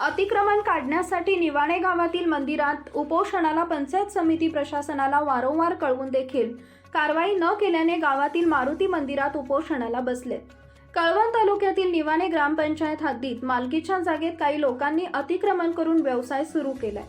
अतिक्रमण काढण्यासाठी निवाणे गावातील मंदिरात उपोषणाला पंचायत समिती प्रशासनाला वारंवार कळवून देखील कारवाई न केल्याने गावातील मारुती मंदिरात उपोषणाला बसले. कळवण तालुक्यातील निवाणे ग्रामपंचायत हद्दीत मालकीच्या जागेत काही लोकांनी अतिक्रमण करून व्यवसाय सुरू केलाय.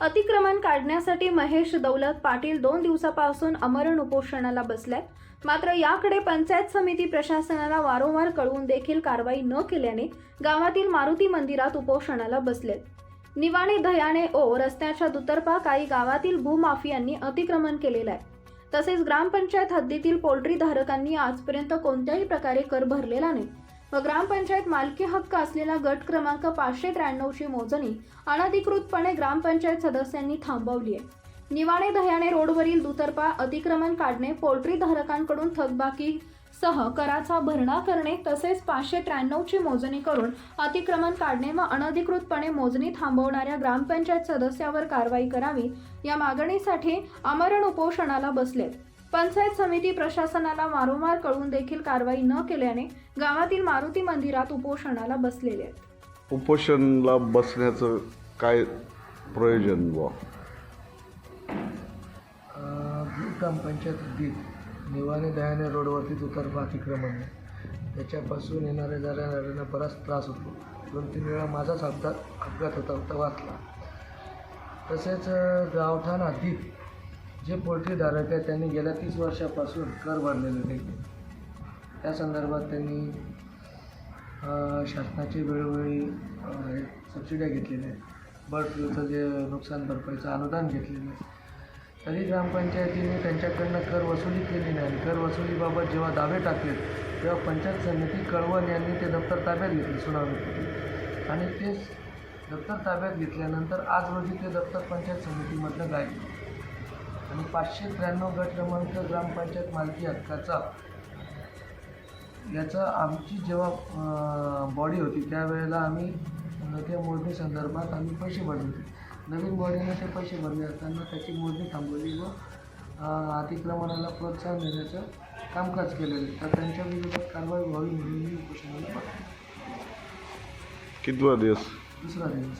अतिक्रमण काढण्यासाठी महेश दौलत पाटील दोन दिवसापासून अमरण उपोषणाला बसल्यात मात्र याकडे पंचायत समिती प्रशासनाला वारंवार कळवून देखील कारवाई न केल्याने गावातील मारुती मंदिरात उपोषणाला बसलेत निवाणे दयाणे ओ रस्त्याच्या दुतर्फा काही गावातील भूमाफियांनी अतिक्रमण केलेलं आहे. तसेच ग्रामपंचायत हद्दीतील पोल्ट्री धारकांनी आजपर्यंत कोणत्याही प्रकारे कर भरलेला नाही. व ग्रामपंचायत मालकी हक्क असलेला गट क्रमांक पाचशे त्र्याण्णवची मोजणी अनधिकृतपणे ग्रामपंचायत सदस्यांनी थांबवली आहे. निवाणे दह्याणे रोडवरील दुतर्फा अतिक्रमण काढणे पोल्ट्री धारकांकडून थकबाकी सह कराचा भरणा करणे तसेच पाचशे त्र्याण्णवची मोजणी करून अतिक्रमण काढणे व अनधिकृतपणे मोजणी थांबवणाऱ्या ग्रामपंचायत सदस्यावर कारवाई करावी या मागणीसाठी आमरण उपोषणाला बसलेत. पंचायत समिती प्रशासनाला वारंवार कळवून देखील कारवाई न केल्याने गावातील मारुती मंदिरात उपोषणाला बसलेले आहेत. उपोषणला बसण्याचं काय प्रयोजन बुवा? ग्रामपंचायत हद्दीत निवाणी दयाने रोडवरती दुतर्फा अतिक्रमण. आहे त्याच्यापासून येणाऱ्या जाणाऱ्यांना बराच त्रास होतो. दोन तीन वेळा माझाच अपघात अपघात होता होता वाचला. तसेच गावठाण हद्दीत जे पोल्ट्रीधारक आहेत त्यांनी गेल्या तीस वर्षापासून कर भरलेले नाही. त्या संदर्भात त्यांनी शासनाची वेळोवेळी सबसिड्या घेतलेल्या आहेत बर्ड फ्लूचं जे नुकसान भरपाईचं अनुदान घेतलेलं आहे. तरी ग्रामपंचायतीने त्यांच्याकडनं कर वसुली केली नाही. कर वसुलीबाबत जेव्हा दावे टाकले तेव्हा पंचायत समिती कळवण यांनी ते दप्तर ताब्यात घेतले सुनावणी आणि ते दप्तर ताब्यात घेतल्यानंतर आज रोजी ते दप्तर पंचायत समितीमधलं गायब. आणि पाचशे त्र्याण्णव गट क्रमांक ग्रामपंचायत मालकी हक्काचा. याचा आमची जेव्हा बॉडी होती त्यावेळेला आम्ही त्या मोजणी संदर्भात आम्ही पैसे भरले होते. नवीन बॉडीने ते पैसे भरले असताना त्याची मोजणी थांबवली व अतिक्रमणाला प्रोत्साहन देण्याचं कामकाज केलेलं तर त्यांच्या विरोधात कारवाई व्हावी म्हणून मी उपोषणाला कितवा दिवस? दुसरा दिवस.